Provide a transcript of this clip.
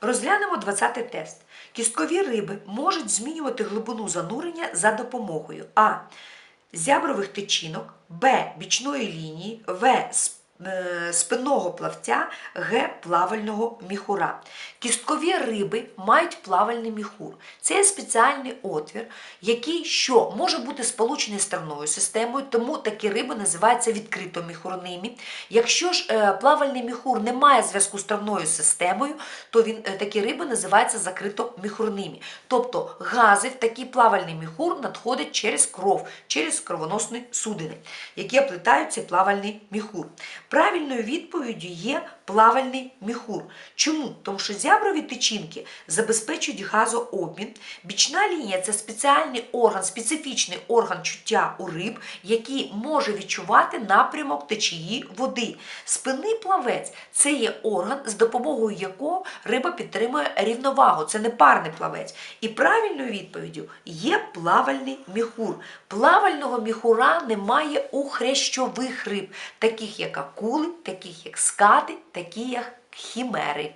Розглянемо 20-й тест. Кісткові риби можуть змінювати глибину занурення за допомогою А. Зябрових тичинок, Б. Бічної лінії, В. е, Спинного плавця, Г. Плавального міхура. Кісткові риби мають плавальний міхур. Це спеціальний отвір, який що може бути сполучений з травною системою, тому такі риби називаються відкрито міхурними. Якщо ж е, плавальний міхур не має зв'язку з травною системою, то він, е, такі риби називаються закрито міхурними. Тобто гази в такий плавальний міхур надходять через кров, через кровоносні судини, які оплетають цей плавальний міхур. Правильною відповіддю є плавальний міхур. Чому? Тому що зяброві тичинки забезпечують газообмін. Бічна лінія це спеціальний орган, специфічний орган чуття у риб, який може відчувати напрямок течії води. Спинний плавець це є орган, з допомогою якого риба підтримує рівновагу. Це не парний плавець. І правильною відповіддю є плавальний міхур. Плавального міхура немає у хрящових риб, таких як акули, таких як скати, такі як хімери.